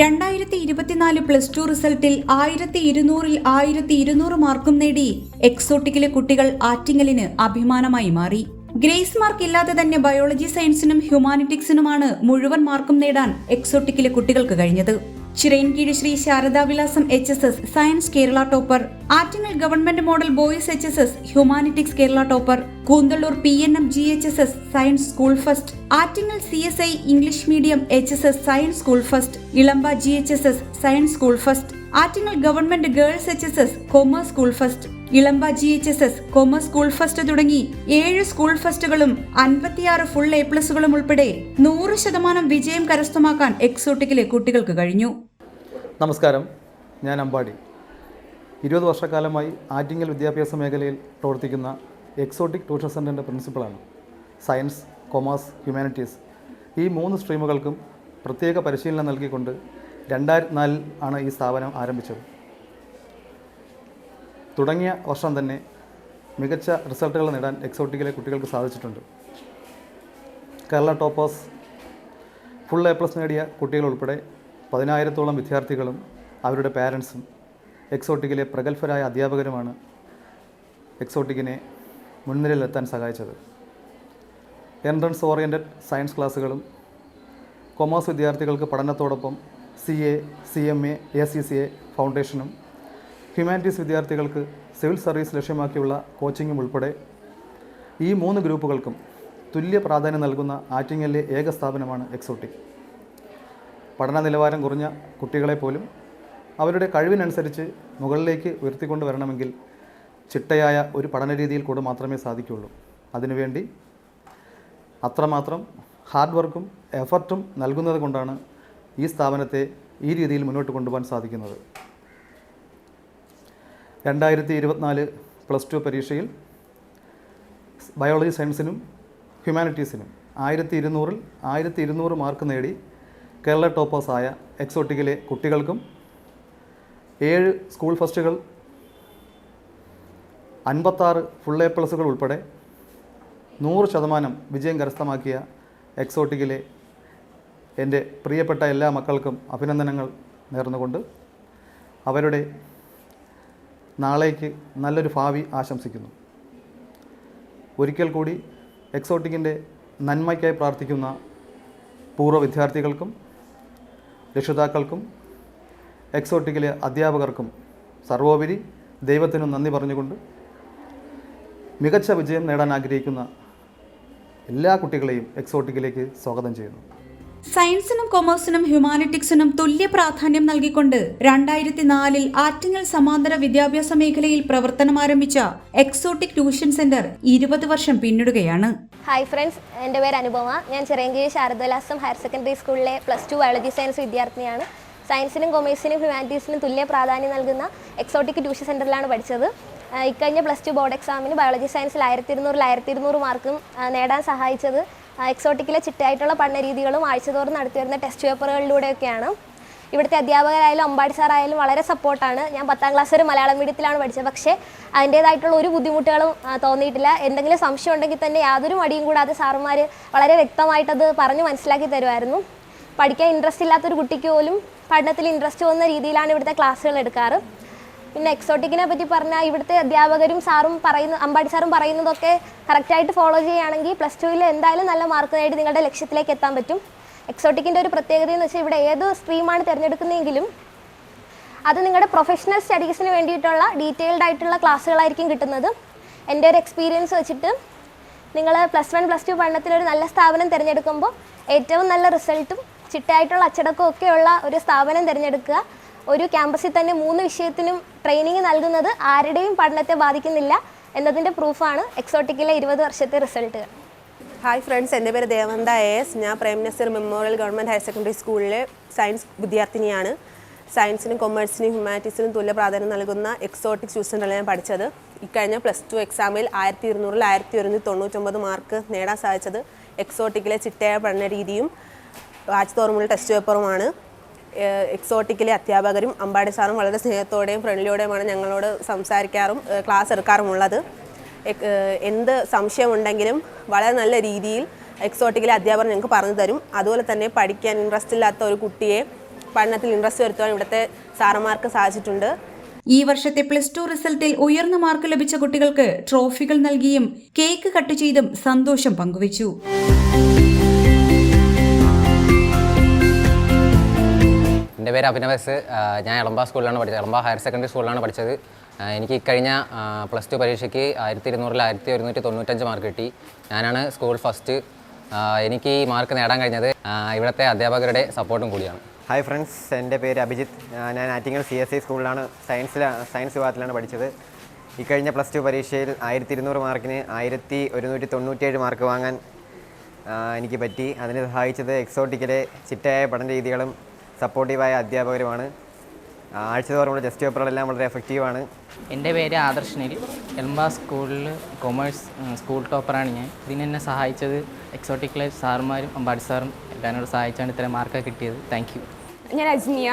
രണ്ടായിരത്തി ഇരുപത്തിനാല് plus to റിസൾട്ടിൽ ആയിരത്തി ഇരുന്നൂറിൽ ആയിരത്തി ഇരുന്നൂറ് മാർക്കും നേടി എക്സോട്ടിക്കിലെ കുട്ടികൾ ആറ്റിങ്ങലിന് അഭിമാനമായി മാറി. ഗ്രേസ് മാർക്ക് ഇല്ലാതെ തന്നെ ബയോളജി സയൻസിനും ഹ്യൂമാനിറ്റിക്സിനുമാണ് മുഴുവൻ മാർക്കും നേടാൻ എക്സോട്ടിക്കിലെ കുട്ടികൾക്ക് കഴിഞ്ഞത്. Chirayinkeezhu Sree Saradavilasam H S S science Kerala topper Attingal government model boys H S S humanities Kerala topper Koonthalloor P N M G H S S science school first Attingal C S I English medium H S S science school first Elamba G H S S science school first Attingal government girls H S S commerce school first Elamba G H S S commerce school first തുടങ്ങി ഏഴ് school ഫസ്റ്റുകളും അൻപത്തിയാറ് full A പ്ലസുകളും ഉൾപ്പെടെ നൂറ് ശതമാനം വിജയം കരസ്ഥമാക്കാൻ എക്സോട്ടിക്കിലെ കുട്ടികൾക്ക് കഴിഞ്ഞു. നമസ്കാരം. ഞാൻ അമ്പാടി. ഇരുപത് വർഷക്കാലമായി ആറ്റിങ്ങൽ വിദ്യാഭ്യാസ മേഖലയിൽ പ്രവർത്തിക്കുന്ന എക്സോട്ടിക് ട്യൂഷൻ സെന്ററിന്റെ പ്രിൻസിപ്പളാണ്. സയൻസ് കൊമേഴ്സ് ഹ്യൂമാനിറ്റീസ് ഈ മൂന്ന് സ്ട്രീമുകൾക്കും പ്രത്യേക പരിശീലനം നൽകിക്കൊണ്ട് രണ്ടായിരത്തി നാലിൽ ആണ് ഈ സ്ഥാപനം ആരംഭിച്ചത്. തുടങ്ങിയ വർഷം തന്നെ മികച്ച റിസൾട്ടുകൾ നേടാൻ എക്സോട്ടിക്കിലെ കുട്ടികൾക്ക് സാധിച്ചിട്ടുണ്ട്. Kerala toppers full A plus നേടിയ കുട്ടികൾ ഉൾപ്പെടെ പതിനായിരത്തോളം വിദ്യാർത്ഥികളും അവരുടെ പാരൻസും എക്സോട്ടിക്കിലെ പ്രഗത്ഭരായ അധ്യാപകരുമാണ് എക്സോട്ടിക്കിനെ മുൻനിരയിലെത്താൻ സഹായിച്ചത്. എൻട്രൻസ് ഓറിയന്റഡ് സയൻസ് ക്ലാസ്സുകളും കൊമേഴ്സ് വിദ്യാർത്ഥികൾക്ക് പഠനത്തോടൊപ്പം C A C M A A C C A ഫൗണ്ടേഷനും humanities വിദ്യാർത്ഥികൾക്ക് സിവിൽ സർവീസ് ലക്ഷ്യമാക്കിയുള്ള കോച്ചിങ്ങും ഉൾപ്പെടെ ഈ മൂന്ന് ഗ്രൂപ്പുകൾക്കും തുല്യ പ്രാധാന്യം നൽകുന്ന ആറ്റിങ്ങലിലെ ഏക സ്ഥാപനമാണ് എക്സോട്ടിക്. പഠന നിലവാരം കുറഞ്ഞ കുട്ടികളെ പോലും അവരുടെ കഴിവിനനുസരിച്ച് മുകളിലേക്ക് ഉയർത്തിക്കൊണ്ട് വരണമെങ്കിൽ ചിട്ടയായ ഒരു പഠന രീതിയിൽ കൂടെ മാത്രമേ സാധിക്കുകയുള്ളൂ. അതിനുവേണ്ടി അത്രമാത്രം ഹാർഡ് വർക്കും എഫർട്ടും നൽകുന്നത് കൊണ്ടാണ് ഈ സ്ഥാപനത്തെ ഈ രീതിയിൽ മുന്നോട്ട് കൊണ്ടുപോകാൻ സാധിക്കുന്നത്. രണ്ടായിരത്തി ഇരുപത്തിനാല് പ്ലസ് ടു പരീക്ഷയിൽ ബയോളജി സയൻസിനും ഹ്യൂമാനിറ്റീസിനും ആയിരത്തി ഇരുന്നൂറിൽ ആയിരത്തി ഇരുന്നൂറ് മാർക്ക് നേടി കേരള ടോപ്പേഴ്സായ എക്സോട്ടിക്കിലെ കുട്ടികൾക്കും ഏഴ് സ്കൂൾ ഫസ്റ്റുകൾ അൻപത്താറ് ഫുൾ എ പ്ലസുകൾ ഉൾപ്പെടെ നൂറ് ശതമാനം വിജയം കരസ്ഥമാക്കിയ എക്സോട്ടിക്കിലെ എന്റെ പ്രിയപ്പെട്ട എല്ലാ മക്കൾക്കും അഭിനന്ദനങ്ങൾ നേർന്നുകൊണ്ട് അവരുടെ നാളേക്ക് നല്ലൊരു ഭാവി ആശംസിക്കുന്നു. ഒരിക്കൽ കൂടി എക്സോട്ടിക്കിന്റെ നന്മയ്ക്കായി പ്രാർത്ഥിക്കുന്ന പൂർവ വിദ്യാർത്ഥികൾക്കും രക്ഷിതാക്കൾക്കും എക്സോട്ടിക്കിലെ അധ്യാപകർക്കും സർവോപരി ദൈവത്തിനും നന്ദി പറഞ്ഞുകൊണ്ട് മികച്ച വിജയം നേടാൻ ആഗ്രഹിക്കുന്ന എല്ലാ കുട്ടികളെയും എക്സോട്ടിക്കിലേക്ക് സ്വാഗതം ചെയ്യുന്നു. സയൻസിനും കൊമേഴ്സിനും ഹ്യൂമാനിറ്റിക്സിനും തുല്യ പ്രാധാന്യം നൽകിക്കൊണ്ട് രണ്ടായിരത്തി നാലിൽ ആറ്റിങ്ങൽ സമാന്തര വിദ്യാഭ്യാസ മേഖലയിൽ പ്രവർത്തനം ആരംഭിച്ച എക്സോട്ടിക് ട്യൂഷൻ സെന്റർ ഇരുപത് വർഷം പിന്നിടുകയാണ്. ഹായ് ഫ്രണ്ട്സ് എന്റെ പേര് അനുപമ. ഞാൻ ചെറിയങ്കീഴ് ശാരദോലാസം ഹയർ സെക്കൻഡറി സ്കൂളിലെ പ്ലസ് ടു ബയോളജി സയൻസ് വിദ്യാർത്ഥിനിയാണ്. സയൻസിനും കൊമേഴ്സിനും ഹ്യൂമാനിറ്റീസിനും തുല്യ പ്രാധാന്യം നൽകുന്ന എക്സോട്ടിക് ട്യൂഷൻ സെന്ററിലാണ് പഠിച്ചത്. ഇക്കഴിഞ്ഞ പ്ലസ് ടു ബോർഡ് എക്സാമിന് ബയോളജി സയൻസിൽ ആയിരത്തി ഇരുന്നൂറിൽ ആയിരത്തി ഇരുന്നൂറ് മാർക്കും നേടാൻ സഹായിച്ചത് എക്സോട്ടിക്കിലെ ചിട്ടയായിട്ടുള്ള പഠന രീതികളും ആഴ്ചതോറും നടത്തി വരുന്ന ടെസ്റ്റ് പേപ്പറുകളിലൂടെയൊക്കെയാണ് ഇവിടുത്തെ അധ്യാപകരായാലും അമ്പാടി സാറായാലും വളരെ സപ്പോർട്ടാണ് ഞാൻ പത്താം ക്ലാസ് വരെ മലയാളം മീഡിയത്തിലാണ് പഠിച്ചത്. പക്ഷേ അതിന്റേതായിട്ടുള്ള ഒരു ബുദ്ധിമുട്ടുകളും തോന്നിയിട്ടില്ല. എന്തെങ്കിലും സംശയം ഉണ്ടെങ്കിൽ തന്നെ യാതൊരു മടിയും കൂടാതെ സാറുമാർ വളരെ വ്യക്തമായിട്ടത് പറഞ്ഞ് മനസ്സിലാക്കി തരുമായിരുന്നു. പഠിക്കാൻ ഇൻട്രസ്റ്റ് ഇല്ലാത്തൊരു കുട്ടിക്ക് പോലും പഠനത്തിൽ ഇൻട്രസ്റ്റ് തോന്നുന്ന രീതിയിലാണ് ഇവിടുത്തെ ക്ലാസ്സുകൾ എടുക്കാറ്. പിന്നെ എക്സോട്ടിക്കിനെ പറ്റി പറഞ്ഞാൽ ഇവിടുത്തെ അധ്യാപകരും സാറും പറയുന്ന അമ്പാടി സാറും പറയുന്നതൊക്കെ കറക്റ്റായിട്ട് ഫോളോ ചെയ്യുകയാണെങ്കിൽ പ്ലസ് ടുവിൽ എന്തായാലും നല്ല മാർക്ക് നേടി നിങ്ങളുടെ ലക്ഷ്യത്തിലേക്ക് എത്താൻ പറ്റും. എക്സോട്ടിക്കിന്റെ ഒരു പ്രത്യേകത എന്ന് വെച്ചാൽ ഇവിടെ ഏത് സ്ട്രീമാണ് തിരഞ്ഞെടുക്കുന്നതെങ്കിലും അത് നിങ്ങളുടെ പ്രൊഫഷണൽ സ്റ്റഡീസിന് വേണ്ടിയിട്ടുള്ള ഡീറ്റെയിൽഡ് ആയിട്ടുള്ള ക്ലാസ്സുകളായിരിക്കും കിട്ടുന്നത്. എന്റെ ഒരു എക്സ്പീരിയൻസ് വെച്ചിട്ട് നിങ്ങൾ പ്ലസ് വൺ പ്ലസ് ടു പഠനത്തിനൊരു നല്ല സ്ഥാപനം തിരഞ്ഞെടുക്കുമ്പോൾ ഏറ്റവും നല്ല റിസൾട്ടും ചിട്ടയായിട്ടുള്ള അച്ചടക്കമൊക്കെയുള്ള ഒരു സ്ഥാപനം തിരഞ്ഞെടുക്കുക. ഒരു ക്യാമ്പസിൽ തന്നെ മൂന്ന് വിഷയത്തിനും ട്രെയിനിങ് നൽകുന്നത് ആരുടെയും പഠനത്തെ ബാധിക്കുന്നില്ല എന്നതിന്റെ പ്രൂഫാണ് എക്സോട്ടിക്കിലെ ഇരുപത് വർഷത്തെ റിസൾട്ടുകൾ ഹായ് ഫ്രണ്ട്സ് എന്റെ പേര് ദേവന്ത എസ് ഞാൻ Prem Nazir memorial government higher secondary സ്കൂളിലെ സയൻസ് വിദ്യാർത്ഥിനിയാണ്. സയൻസിനും കൊമേഴ്സിനും ഹ്യൂമാനിറ്റീസിനും തുല്യ പ്രാധാന്യം നൽകുന്ന എക്സോട്ടിക് ട്യൂഷനിലാണ് ഞാൻ പഠിച്ചത്. ഇക്കഴിഞ്ഞ പ്ലസ് ടു എക്സാമിൽ ആയിരത്തി ഇരുന്നൂറിൽ ആയിരത്തി ഒരുന്നൂറ്റി തൊണ്ണൂറ്റൊമ്പത് മാർക്ക് നേടാൻ സാധിച്ചത് എക്സോട്ടിക്കിലെ ചിട്ടയായ പഠന രീതിയും വാച്ച് തോറുമുള്ള ടെസ്റ്റ് പേപ്പറുമാണ് എക്സോട്ടിക്കിലെ അധ്യാപകരും അമ്പാടി സാറും വളരെ സ്നേഹത്തോടെയും ഫ്രണ്ട്ലിയോടെയുമാണ് ഞങ്ങളോട് സംസാരിക്കാറും ക്ലാസ് എടുക്കാറുമുള്ളത്. എന്ത് സംശയമുണ്ടെങ്കിലും വളരെ നല്ല രീതിയിൽ എക്സോട്ടിക്കിലെ അധ്യാപകർ ഞങ്ങൾക്ക് പറഞ്ഞു തരും. അതുപോലെ തന്നെ പഠിക്കാൻ ഇൻട്രസ്റ്റ് ഇല്ലാത്ത ഒരു കുട്ടിയെ പഠനത്തിൽ ഇൻട്രസ്റ്റ് വരുത്തുവാൻ ഇവിടുത്തെ സാറന്മാർക്ക് സാധിച്ചിട്ടുണ്ട്. ഈ വർഷത്തെ പ്ലസ് ടു റിസൾട്ടിൽ ഉയർന്ന മാർക്ക് ലഭിച്ച കുട്ടികൾക്ക് ട്രോഫികൾ നൽകിയും കേക്ക് കട്ട് ചെയ്തും സന്തോഷം പങ്കുവച്ചു. എന്റെ പേര് അഭിനവസ് ഞാൻ എളമ്പ സ്കൂളിലാണ് പഠിച്ചത്. എളമ്പ ഹയർ സെക്കൻഡറി സ്കൂളിലാണ് പഠിച്ചത്. എനിക്ക് ഇക്കഴിഞ്ഞ പ്ലസ് ടു പരീക്ഷയ്ക്ക് ആയിരത്തി ഇരുന്നൂറിൽ ആയിരത്തി ഒരുന്നൂറ്റി തൊണ്ണൂറ്റഞ്ച് മാർക്ക് കിട്ടി. ഞാനാണ് സ്കൂൾ ഫസ്റ്റ് എനിക്ക് ഈ മാർക്ക് നേടാൻ കഴിഞ്ഞത് ഇവിടുത്തെ അധ്യാപകരുടെ സപ്പോർട്ടും കൂടിയാണ്. ഹായ് ഫ്രണ്ട്സ് എന്റെ പേര് അഭിജിത്ത്. ഞാൻ ആറ്റിങ്ങൽ സി എസ് ഐ സ്കൂളിലാണ് സയൻസിൽ സയൻസ് വിഭാഗത്തിലാണ് പഠിച്ചത്. ഇക്കഴിഞ്ഞ പ്ലസ് ടു പരീക്ഷയിൽ ആയിരത്തി ഇരുന്നൂറ് മാർക്കിന് ആയിരത്തി ഒരുന്നൂറ്റി തൊണ്ണൂറ്റിയേഴ് മാർക്ക് വാങ്ങാൻ എനിക്ക് പറ്റി. അതിനെ സഹായിച്ചത് എക്സോട്ടിക്കിലെ ചിട്ടയായ പഠന രീതികളും സപ്പോർട്ടീവായ അധ്യാപകരുമാണ്. തോറും ആഴ്ചതോറുമുള്ള ടെസ്റ്റ് പേപ്പറുകളെല്ലാം വളരെ എഫക്റ്റീവാണ് എന്റെ പേര് ആദർശനിൽ. എൽമ സ്കൂളിൽ കൊമേഴ്സ് സ്കൂൾ ടോപ്പറാണ് ഞാൻ. ഇതിന് എന്നെ സഹായിച്ചത് എക്സോട്ടിക്കിലെ സാറുമാരും അമ്പാടി സാറും എല്ലാവരോട് സഹായിച്ചാണ് ഇത്രയും മാർക്ക് കിട്ടിയത്. താങ്ക് യു ഞാൻ അജ്മിയ.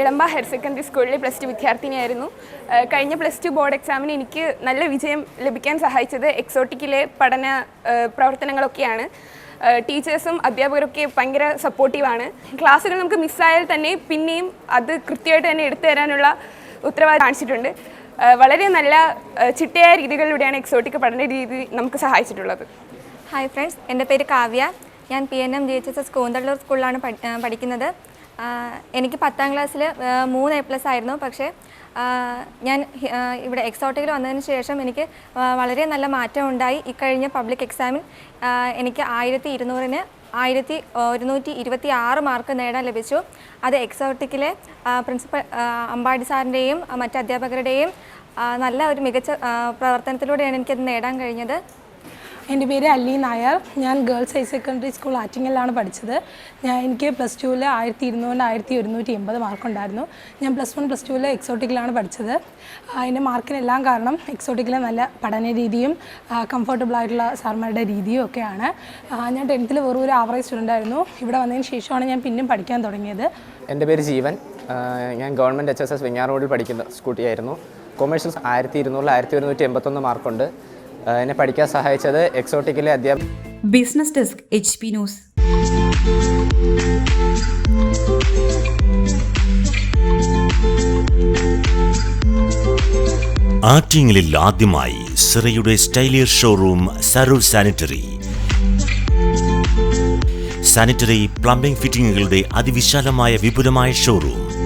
ഇളമ്പ ഹയർ സെക്കൻഡറി സ്കൂളിലെ പ്ലസ് ടു വിദ്യാർത്ഥിനിയായിരുന്നു. കഴിഞ്ഞ പ്ലസ് ടു ബോർഡ് എക്സാമിന് എനിക്ക് നല്ല വിജയം ലഭിക്കാൻ സഹായിച്ചത് എക്സോട്ടിക്കിലെ പഠന പ്രവർത്തനങ്ങളൊക്കെയാണ്. ടീച്ചേഴ്സും അധ്യാപകരൊക്കെ ഭയങ്കര സപ്പോർട്ടീവാണ് ക്ലാസ്സുകൾ നമുക്ക് മിസ്സായാൽ തന്നെ പിന്നെയും അത് കൃത്യമായിട്ട് തന്നെ എടുത്തു തരാനുള്ള ഉത്തരവാദിത്തം കാണിച്ചിട്ടുണ്ട്. വളരെ നല്ല ചിട്ടയായ രീതികളിലൂടെയാണ് എക്സോട്ടിക് പഠന രീതി നമുക്ക് സഹായിച്ചിട്ടുള്ളത്. ഹായ് ഫ്രണ്ട്സ് എന്റെ പേര് കാവ്യ. ഞാൻ P N M G H S S Koonthalloor സ്കൂളിലാണ് പഠിക്കുന്നത്. എനിക്ക് പത്താം ക്ലാസ്സിൽ മൂന്ന് എ പ്ലസ് ആയിരുന്നു. പക്ഷേ ഞാൻ ഇവിടെ എക്സോട്ടിക്കിൽ വന്നതിന് ശേഷം എനിക്ക് വളരെ നല്ല മാറ്റം ഉണ്ടായി. ഇക്കഴിഞ്ഞ പബ്ലിക് എക്സാമിൽ എനിക്ക് ആയിരത്തി ഇരുന്നൂറിന് ആയിരത്തി ഒരുന്നൂറ്റി ഇരുപത്തി ആറ് മാർക്ക് നേടാൻ ലഭിച്ചു. അത് എക്സോട്ടിക്കിലെ പ്രിൻസിപ്പൽ അമ്പാടി സാറിന്റെയും മറ്റ് അധ്യാപകരുടെയും നല്ല ഒരു മികച്ച പ്രവർത്തനത്തിലൂടെയാണ് എനിക്കത് നേടാൻ കഴിഞ്ഞത്. എന്റെ പേര് അല്ലി നായർ. ഞാൻ ഗേൾസ് ഹയർ സെക്കൻഡറി സ്കൂൾ ആറ്റിങ്ങലിലാണ് പഠിച്ചത്. ഞാൻ എനിക്ക് പ്ലസ് ടുവിൽ ആയിരത്തി ഇരുന്നൂറിന് ആയിരത്തി ഒരുന്നൂറ്റി എൺപത് മാർക്കുണ്ടായിരുന്നു. ഞാൻ പ്ലസ് വൺ പ്ലസ് ടുവിൽ എക്സോട്ടിക്കിലാണ് പഠിച്ചത്. അതിന്റെ മാർക്കിനെല്ലാം കാരണം എക്സോട്ടിക്കിലെ നല്ല പഠന രീതിയും കംഫർട്ടബിൾ ആയിട്ടുള്ള സാർമാരുടെ രീതിയും ഒക്കെയാണ്. ഞാൻ ടെൻത്തിൽ വെറും ഒരു ആവറേജ് സ്റ്റുഡന്റ് ആയിരുന്നു. ഇവിടെ വന്നതിന് ശേഷമാണ് ഞാൻ പിന്നെയും പഠിക്കാൻ തുടങ്ങിയത്. എന്റെ പേര് ജീവൻ. ഞാൻ government H S S Vengar റോഡിൽ പഠിക്കുന്ന സ്കൂട്ടിയായിരുന്നു. കൊമേഴ്സ്യൽസ് ആയിരത്തി ഇരുന്നൂറിൽ ആയിരത്തി ഒരുന്നൂറ്റി എൺപത്തൊന്ന് മാർക്കുണ്ട്. എന്നെ പഠിക്കാൻ സഹായിച്ചത് എക്സോട്ടിക്കിലെ അധ്യാപക business desk H P news. ആറ്റിങ്ങലിൽ ആദ്യമായി സിറയുടെ സ്റ്റൈലിയർ showroom Saroor sanitary. Sanitary plumbing ഫിറ്റിംഗുകളുടെ അതിവിശാലമായ വിപുലമായ showroom.